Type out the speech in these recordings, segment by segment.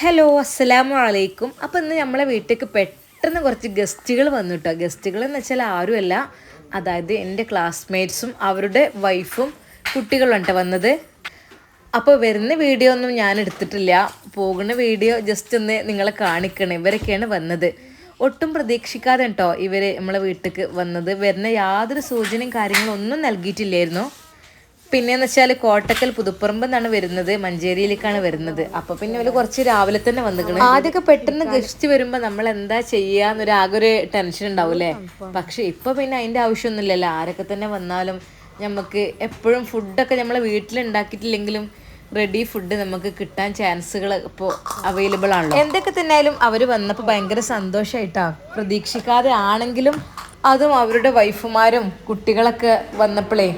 Hello അസ്സലാമു അലൈക്കും അപ്പോൾ ഇന്ന് നമ്മളെ വീട്ടിലേക്ക് പെട്ടെന്ന് കുറച്ച് ഗസ്റ്റുകൾ വന്നു കേട്ടോ ഗസ്റ്റുകൾ എന്ന് വെച്ചാൽ ആരുമല്ല. അതായത് എന്റെ ക്ലാസ്മേറ്റ്സും അവരുടെ വൈഫും കുട്ടികളുണ്ട് ട്ടോ വന്നത്. അപ്പോൾ വരുന്ന വീഡിയോ ഒന്നും ഞാൻ എടുത്തിട്ടില്ല. പോകുന്ന വീഡിയോ ജസ്റ്റ് ഒന്ന് നിങ്ങളെ കാണിക്കണം. ഇവരൊക്കെയാണ് വന്നത്. ഒട്ടും പ്രതീക്ഷിക്കാതെ കേട്ടോ ഇവർ നമ്മളെ വീട്ടിലേക്ക് വന്നത്. വരുന്ന യാതൊരു സൂചനയും കാര്യങ്ങളും ഒന്നും നൽകിയിട്ടില്ലായിരുന്നു. പിന്നെന്ന് വെച്ചാൽ കോട്ടക്കൽ പുതുപ്പറമ്പ് എന്നാണ് വരുന്നത്. മഞ്ചേരിയിലേക്കാണ് വരുന്നത്. അപ്പൊ പിന്നെ അവർ കുറച്ച് രാവിലെ തന്നെ വന്നിക്കണ്. ആദ്യമൊക്കെ പെട്ടെന്ന് ഗസ്റ്റ് വരുമ്പോ നമ്മൾ എന്താ ചെയ്യാന്നൊരു ആകെ ഒരു ടെൻഷൻ ഉണ്ടാവൂലേ പക്ഷെ ഇപ്പൊ പിന്നെ അതിന്റെ ആവശ്യമൊന്നുമില്ലല്ലോ. ആരൊക്കെ തന്നെ വന്നാലും നമുക്ക് എപ്പോഴും ഫുഡൊക്കെ നമ്മളെ വീട്ടിൽ ഉണ്ടാക്കിയിട്ടില്ലെങ്കിലും റെഡി ഫുഡ് നമുക്ക് കിട്ടാൻ ചാൻസുകൾ ഇപ്പോൾ അവൈലബിൾ ആണല്ലോ. എന്തൊക്കെ തന്നെയാലും അവർ വന്നപ്പോൾ ഭയങ്കര സന്തോഷമായിട്ടാ പ്രതീക്ഷിക്കാതെ ആണെങ്കിലും അതും അവരുടെ വൈഫുമാരും കുട്ടികളൊക്കെ വന്നപ്പോഴേ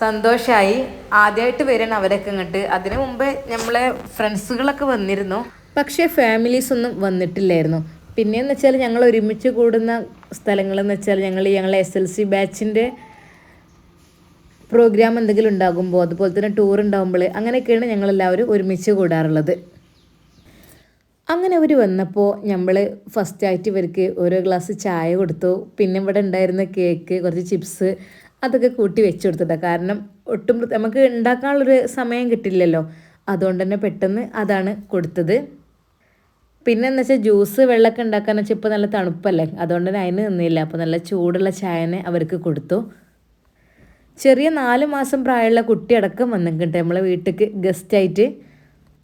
സന്തോഷമായി ആദ്യമായിട്ട് വരണം അവരൊക്കെ ഇങ്ങോട്ട്. അതിനു മുമ്പേ നമ്മളെ ഫ്രണ്ട്സുകളൊക്കെ വന്നിരുന്നു. പക്ഷേ ഫാമിലീസ് ഒന്നും വന്നിട്ടില്ലായിരുന്നു. പിന്നെയെന്ന് വെച്ചാൽ ഞങ്ങൾ ഒരുമിച്ച് കൂടുന്ന സ്ഥലങ്ങളെന്ന് വെച്ചാൽ ഞങ്ങൾ ഞങ്ങളെ എസ് എൽ സി ബാച്ചിന്റെ പ്രോഗ്രാം എന്തെങ്കിലും ഉണ്ടാകുമ്പോൾ അതുപോലെ തന്നെ ടൂർ ഉണ്ടാകുമ്പോൾ അങ്ങനെയൊക്കെയാണ് ഞങ്ങളെല്ലാവരും ഒരുമിച്ച് കൂടാറുള്ളത്. അങ്ങനെ അവർ വന്നപ്പോൾ നമ്മൾ ഫസ്റ്റായിട്ട് ഇവർക്ക് ഓരോ ഗ്ലാസ് ചായ കൊടുത്തു. പിന്നെ ഇവിടെ ഉണ്ടായിരുന്ന കേക്ക് കുറച്ച് ചിപ്സ് അതൊക്കെ കൂട്ടി വെച്ച് കൊടുത്തിട്ടാ കാരണം ഒട്ടും നമുക്ക് ഉണ്ടാക്കാനുള്ളൊരു സമയം കിട്ടില്ലല്ലോ. അതുകൊണ്ട് തന്നെ പെട്ടെന്ന് അതാണ് കൊടുത്തത്. പിന്നെ എന്ന് വെച്ചാൽ ജ്യൂസ് വെള്ളമൊക്കെ ഉണ്ടാക്കാന്ന് വെച്ചാൽ ഇപ്പോൾ നല്ല തണുപ്പല്ലേ. അതുകൊണ്ട് തന്നെ അതിന് നിന്നില്ല. അപ്പോൾ നല്ല ചൂടുള്ള ചായനെ അവർക്ക് കൊടുത്തു. ചെറിയ നാല് മാസം പ്രായമുള്ള കുട്ടി അടക്കം വന്നിട്ടുണ്ട്. നമ്മളെ വീട്ടിലേക്ക് ഗസ്റ്റായിട്ട്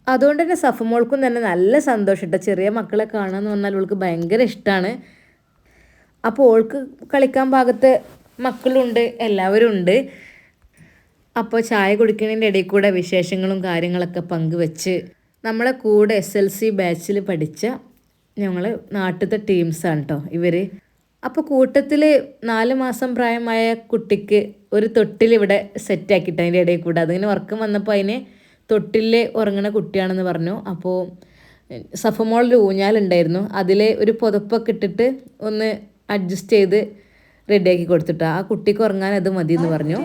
അതുകൊണ്ട് തന്നെ സഫമോൾക്കും തന്നെ നല്ല സന്തോഷം കേട്ടോ ചെറിയ മക്കളെ കാണാന്ന് പറഞ്ഞാൽ അവൾക്ക് ഭയങ്കര ഇഷ്ടമാണ് അപ്പോൾ ഓൾക്ക് കളിക്കാൻ ഭാഗത്ത് മക്കളുണ്ട് എല്ലാവരും ഉണ്ട് അപ്പോൾ ചായ കുടിക്കുന്നതിന്റെ ഇടയിൽ കൂടെ വിശേഷങ്ങളും കാര്യങ്ങളൊക്കെ പങ്കുവെച്ച് നമ്മളെ കൂടെ എസ് എൽ സി ബാച്ചിൽ പഠിച്ച ഞങ്ങൾ നാട്ടിലത്തെ ടീംസാണ് കേട്ടോ ഇവർ അപ്പോൾ കൂട്ടത്തിൽ നാല് മാസം പ്രായമായ കുട്ടിക്ക് ഒരു തൊട്ടിൽ ഇവിടെ സെറ്റാക്കിയിട്ട് അതിന്റെ ഇടയിൽ കൂടെ അതിങ്ങനെ ഉറക്കം വന്നപ്പോൾ അതിനെ തൊട്ടിൽ ഉറങ്ങുന്ന കുട്ടിയാണെന്ന് പറഞ്ഞു. അപ്പോൾ സഫമോളിൽ ഊഞ്ഞാലുണ്ടായിരുന്നു. അതിലെ ഒരു പുതപ്പൊക്കെ ഇട്ടിട്ട് ഒന്ന് അഡ്ജസ്റ്റ് ചെയ്ത് റെഡിയാക്കി കൊടുത്തിട്ട ആ കുട്ടിക്ക് ഉറങ്ങാൻ അത് മതി എന്ന് പറഞ്ഞു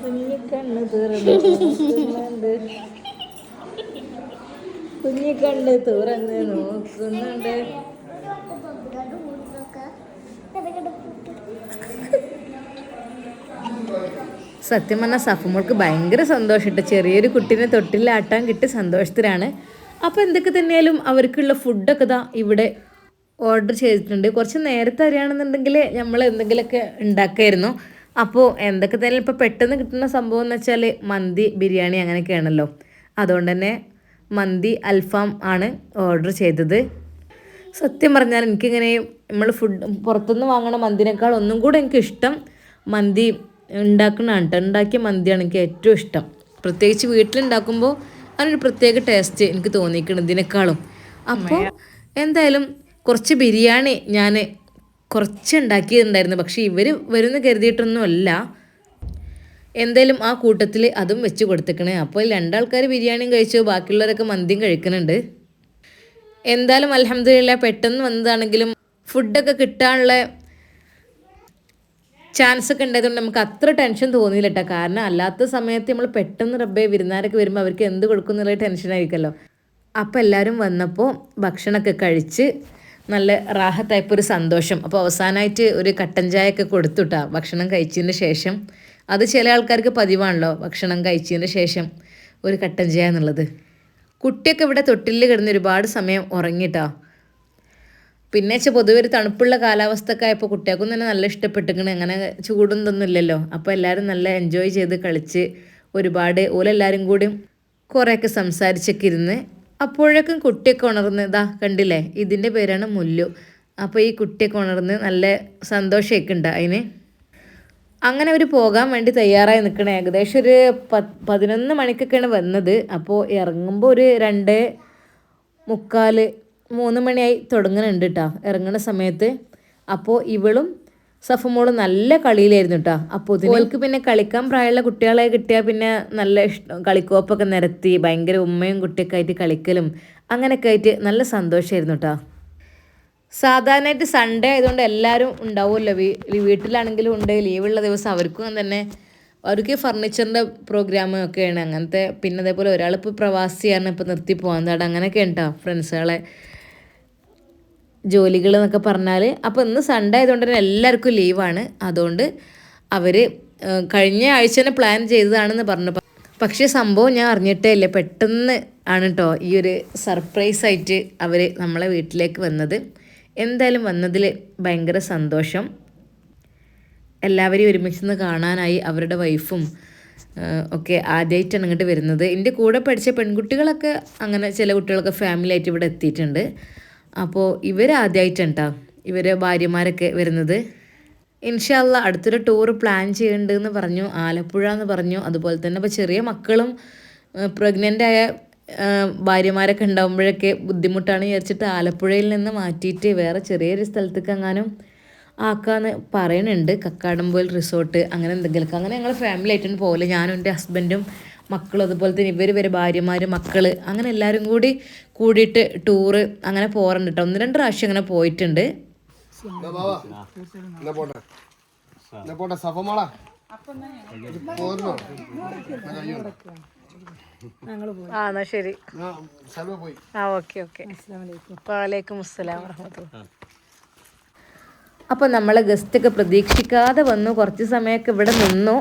കുഞ്ഞിക്കണ്ണ് തുറന്നുണ്ട് കുഞ്ഞിക്കണ്ണ് തുറന്ന് നോക്കുന്നുണ്ട്. സത്യം പറഞ്ഞാൽ സഫുമോൾക്ക് ഭയങ്കര സന്തോഷമുണ്ട് ചെറിയൊരു കുട്ടീനെ തൊട്ടിലാട്ടാൻ കിട്ടി സന്തോഷത്തിലാണ്. അപ്പോൾ എന്തൊക്കെ തന്നെയാലും അവർക്കുള്ള ഫുഡൊക്കെ ദാ ഇവിടെ ഓർഡർ ചെയ്തിട്ടുണ്ട്. കുറച്ച് നേരത്തെ അറിയാണെന്നുണ്ടെങ്കിൽ നമ്മൾ എന്തെങ്കിലുമൊക്കെ ഉണ്ടാക്കുമായിരുന്നു അപ്പോൾ എന്തൊക്കെ തന്നെ ഇപ്പോൾ പെട്ടെന്ന് കിട്ടുന്ന സംഭവം എന്ന് വെച്ചാൽ മന്തി ബിരിയാണി അങ്ങനെയൊക്കെയാണല്ലോ. അതുകൊണ്ട് തന്നെ മന്തി അൽഫാം ആണ് ഓർഡർ ചെയ്തത്. സത്യം പറഞ്ഞാൽ എനിക്കിങ്ങനെ നമ്മൾ ഫുഡ് പുറത്തുനിന്ന് വാങ്ങണ മന്തിനേക്കാൾ ഒന്നും കൂടെ എനിക്ക് ഇഷ്ടം മന്തി ഉണ്ടാക്കണതാണ് കേട്ടോ ഉണ്ടാക്കിയ മന്തിയാണ് എനിക്ക് ഏറ്റവും ഇഷ്ടം. പ്രത്യേകിച്ച് വീട്ടിലുണ്ടാക്കുമ്പോൾ അതിനൊരു പ്രത്യേക ടേസ്റ്റ് എനിക്ക് തോന്നിക്കണം ഇതിനേക്കാളും. അപ്പോൾ എന്തായാലും കുറച്ച് ബിരിയാണി ഞാൻ കുറച്ച് ഉണ്ടാക്കിയിട്ടുണ്ടായിരുന്നു. പക്ഷേ ഇവർ വരുന്ന കരുതിയിട്ടൊന്നുമല്ല. എന്തായാലും ആ കൂട്ടത്തിൽ അതും വെച്ച് കൊടുത്തേക്കണേ. അപ്പോൾ രണ്ടാൾക്കാർ ബിരിയാണിയും കഴിച്ചു ബാക്കിയുള്ളവരൊക്കെ മന്തിയും കഴിക്കുന്നുണ്ട്. എന്തായാലും അലഹമില്ല പെട്ടെന്ന് വന്നതാണെങ്കിലും ഫുഡൊക്കെ കിട്ടാനുള്ള ചാൻസ് ഒക്കെ ഉണ്ടായതുകൊണ്ട് നമുക്ക് അത്ര ടെൻഷൻ തോന്നിയില്ല കേട്ടോ കാരണം അല്ലാത്ത സമയത്ത് നമ്മൾ പെട്ടെന്ന് റബ്ബേ വിരുന്നാരൊക്കെ വരുമ്പോൾ അവർക്ക് എന്ത് കൊടുക്കും എന്നുള്ള ടെൻഷനായിരിക്കുമല്ലോ അപ്പോൾ എല്ലാവരും വന്നപ്പോൾ ഭക്ഷണമൊക്കെ കഴിച്ച് നല്ല റാഹത്തായപ്പോൾ ഒരു സന്തോഷം. അപ്പോൾ അവസാനമായിട്ട് ഒരു കട്ടൻ ചായ ചായയൊക്കെ കൊടുത്തുട്ടാ. ഭക്ഷണം കഴിച്ചതിന് ശേഷം അത് ചില ആൾക്കാർക്ക് പതിവാണല്ലോ ഭക്ഷണം കഴിച്ചതിന് ശേഷം ഒരു കട്ടൻ ചായ എന്നുള്ളത്. കുട്ടിയൊക്കെ ഇവിടെ തൊട്ടിൽ കിടന്ന് ഒരുപാട് സമയം ഉറങ്ങിട്ടാ. പിന്നെ വെച്ചാൽ പൊതുവെ ഒരു തണുപ്പുള്ള കാലാവസ്ഥ ഒക്കെ ആയപ്പോൾ കുട്ടികൾക്കും തന്നെ നല്ല ഇഷ്ടപ്പെട്ടിരിക്കണ്. അങ്ങനെ ചൂടൊന്നും ഇല്ലല്ലോ അപ്പോൾ എല്ലാവരും നല്ല എൻജോയ് ചെയ്ത് കളിച്ച് ഒരുപാട് ഓലെല്ലാവരും കൂടി കുറേയൊക്കെ സംസാരിച്ചൊക്കെ ഇരുന്ന് അപ്പോഴേക്കും കുട്ടിയൊക്കെ ഉണർന്ന് ഇതാ കണ്ടില്ലേ? ഇതിന്റെ പേരാണ് മുല്ലു. അപ്പോൾ ഈ കുട്ടിയൊക്കെ ഉണർന്ന് നല്ല സന്തോഷമൊക്കെ ഉണ്ട് അതിന് അങ്ങനെ അവർ പോകാൻ വേണ്ടി തയ്യാറായി നിൽക്കണേ. ഏകദേശം ഒരു പത്ത് പതിനൊന്ന് മണിക്കൊക്കെയാണ് വന്നത്. അപ്പോൾ ഇറങ്ങുമ്പോൾ ഒരു രണ്ട് മുക്കാൽ മൂന്ന് മണിയായി തുടങ്ങുന്നുണ്ട് കേട്ടോ ഇറങ്ങുന്ന സമയത്ത്. അപ്പോൾ ഇവളും സഫമോളും നല്ല കളിയിലായിരുന്നു കേട്ടോ അപ്പോൾ ഓൾക്ക് പിന്നെ കളിക്കാൻ പ്രായമുള്ള കുട്ടികളെ കിട്ടിയാൽ പിന്നെ നല്ല ഇഷ്ടം കളിക്കോപ്പൊക്കെ നിരത്തി ഭയങ്കര ഉമ്മയും കുട്ടിയൊക്കെ ആയിട്ട് കളിക്കലും അങ്ങനെയൊക്കെ ആയിട്ട് നല്ല സന്തോഷമായിരുന്നു കേട്ടോ സാധാരണയായിട്ട് സൺഡേ ആയതുകൊണ്ട് എല്ലാവരും ഉണ്ടാവുമല്ലോ. വീ വീട്ടിലാണെങ്കിലും ഉണ്ട് ലീവുള്ള ദിവസം അവർക്കും തന്നെ. അവർക്ക് ഫർണിച്ചറിന്റെ പ്രോഗ്രാം ഒക്കെയാണ്. അങ്ങനത്തെ പിന്നെ അതേപോലെ ഒരാളിപ്പോൾ പ്രവാസിയാണ് ഇപ്പോൾ നിർത്തി പോകാൻ താട. അങ്ങനെയൊക്കെ ഉണ്ടോ ഫ്രണ്ട്സുകളെ ജോലികൾ എന്നൊക്കെ പറഞ്ഞാൽ അപ്പോൾ ഇന്ന് സൺഡേ ആയതുകൊണ്ട് തന്നെ എല്ലാവർക്കും ലീവാണ്. അതുകൊണ്ട് അവർ കഴിഞ്ഞ ആഴ്ച തന്നെ പ്ലാൻ ചെയ്തതാണെന്ന് പറഞ്ഞു. പക്ഷേ സംഭവം ഞാൻ അറിഞ്ഞിട്ടേ ഇല്ല പെട്ടെന്ന് ആണ് കേട്ടോ ഈ ഒരു സർപ്രൈസായിട്ട് അവർ നമ്മളെ വീട്ടിലേക്ക് വന്നത്. എന്തായാലും വന്നതിൽ ഭയങ്കര സന്തോഷം. എല്ലാവരെയും ഒരുമിച്ച് നിന്ന് കാണാനായി അവരുടെ വൈഫും ഒക്കെ ആദ്യമായിട്ടാണ് ഇങ്ങോട്ട് വരുന്നത്. എന്റെ കൂടെ പഠിച്ച പെൺകുട്ടികളൊക്കെ അങ്ങനെ ചില കുട്ടികളൊക്കെ ഫാമിലി ആയിട്ട് ഇവിടെ എത്തിയിട്ടുണ്ട്. അപ്പോൾ ഇവർ ആദ്യമായിട്ടാണ് കേട്ടോ ഇവരെ ഭാര്യമാരൊക്കെ വരുന്നത്. ഇൻഷാല്ല അടുത്തൊരു ടൂർ പ്ലാൻ ചെയ്യേണ്ടതെന്ന് പറഞ്ഞു. ആലപ്പുഴ എന്ന് പറഞ്ഞു. അതുപോലെ തന്നെ ഇപ്പോൾ ചെറിയ മക്കളും പ്രഗ്നന്റ് ആയ ഭാര്യമാരൊക്കെ ഉണ്ടാകുമ്പോഴൊക്കെ ബുദ്ധിമുട്ടാണ് വിചാരിച്ചിട്ട് ആലപ്പുഴയിൽ നിന്ന് മാറ്റിയിട്ട് വേറെ ചെറിയൊരു സ്ഥലത്തേക്ക് എങ്ങാനും ആക്കാന്ന് പറയുന്നുണ്ട് കക്കാടംപോയിൽ റിസോർട്ട് അങ്ങനെ എന്തെങ്കിലുമൊക്കെ. അങ്ങനെ ഞങ്ങൾ ഫാമിലി ആയിട്ടാണ് പോകൽ ഞാനും എന്റെ ഹസ്ബൻഡും മക്കളും അതുപോലെ തന്നെ ഇവർ വരെ ഭാര്യമാർ മക്കൾ അങ്ങനെ എല്ലാവരും കൂടി കൂടിയിട്ട് ടൂറ് അങ്ങനെ പോകാറുണ്ട് കേട്ടോ ഒന്ന് രണ്ട് പ്രാവശ്യം അങ്ങനെ പോയിട്ടുണ്ട്. ആ എന്നാ ശരി. ആ ഓക്കെ ഓക്കെ. വാലേക്കും അസ്സലാം വറഹമത്തുള്ള അപ്പോൾ നമ്മളെ ഗസ്റ്റൊക്കെ പ്രതീക്ഷിക്കാതെ വന്നു. കുറച്ച് സമയമൊക്കെ ഇവിടെ നിന്നു.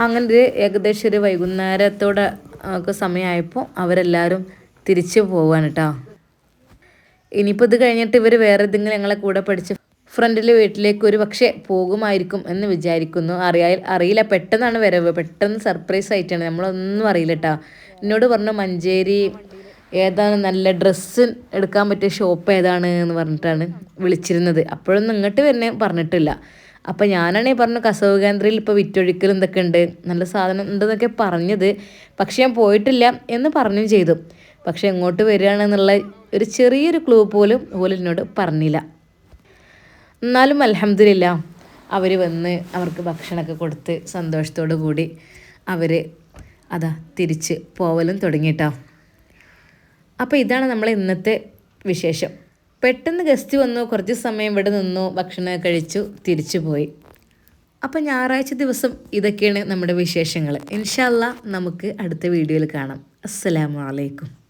അങ്ങനെ ഒരു ഏകദേശം ഒരു വൈകുന്നേരത്തോടെ ഒക്കെ സമയമായപ്പോൾ അവരെല്ലാവരും തിരിച്ചു പോവാണ് കേട്ടോ ഇനിയിപ്പോൾ ഇത് കഴിഞ്ഞിട്ട് ഇവർ വേറെ ഏതെങ്കിലും ഞങ്ങളെ കൂടെ പഠിച്ച് ഫ്രണ്ടിലെ വീട്ടിലേക്ക് ഒരു പക്ഷേ പോകുമായിരിക്കും എന്ന് വിചാരിക്കുന്നു. അറിയാ അറിയില്ല. പെട്ടെന്നാണ് വരവ്. പെട്ടെന്ന് സർപ്രൈസ് ആയിട്ടാണ്. നമ്മളൊന്നും അറിയില്ല കേട്ടോ. എന്നോട് പറഞ്ഞു മഞ്ചേരി ഏതാണ്? നല്ല ഡ്രസ്സ് എടുക്കാൻ പറ്റിയ ഷോപ്പ് ഏതാണ്? എന്ന് പറഞ്ഞിട്ടാണ് വിളിച്ചിരുന്നത്. അപ്പോഴൊന്നും ഇങ്ങോട്ട് തന്നെ പറഞ്ഞിട്ടില്ല. അപ്പോൾ ഞാനാണെങ്കിൽ പറഞ്ഞു കസവ് കേന്ദ്രയിൽ ഇപ്പോൾ വിറ്റൊഴിക്കൽ എന്തൊക്കെ ഉണ്ട്? നല്ല സാധനം ഉണ്ടെന്നൊക്കെ പറഞ്ഞത്. പക്ഷെ ഞാൻ പോയിട്ടില്ല എന്ന് പറഞ്ഞു ചെയ്തു. പക്ഷെ എങ്ങോട്ട് വരികയാണെന്നുള്ള ഒരു ചെറിയൊരു ക്ലൂ പോലും എന്നോട് പറഞ്ഞില്ല. എന്നാലും അലഹമില്ല അവർ വന്ന് അവർക്ക് ഭക്ഷണമൊക്കെ കൊടുത്ത് സന്തോഷത്തോടു കൂടി അവർ അതാ തിരിച്ച് പോവലും തുടങ്ങിയിട്ടോ അപ്പോൾ ഇതാണ് നമ്മളെ ഇന്നത്തെ വിശേഷം. പെട്ടെന്ന് ഗസ്റ്റ് വന്നു കുറച്ച് സമയം ഇവിടെ നിന്നു ഭക്ഷണം കഴിച്ചു തിരിച്ചു പോയി. അപ്പോൾ ഞായറാഴ്ച ദിവസം ഇതൊക്കെയാണ് നമ്മുടെ വിശേഷങ്ങൾ ഇൻഷാല്ല നമുക്ക് അടുത്ത വീഡിയോയിൽ കാണാം. അസ്സലാമു അലൈക്കും.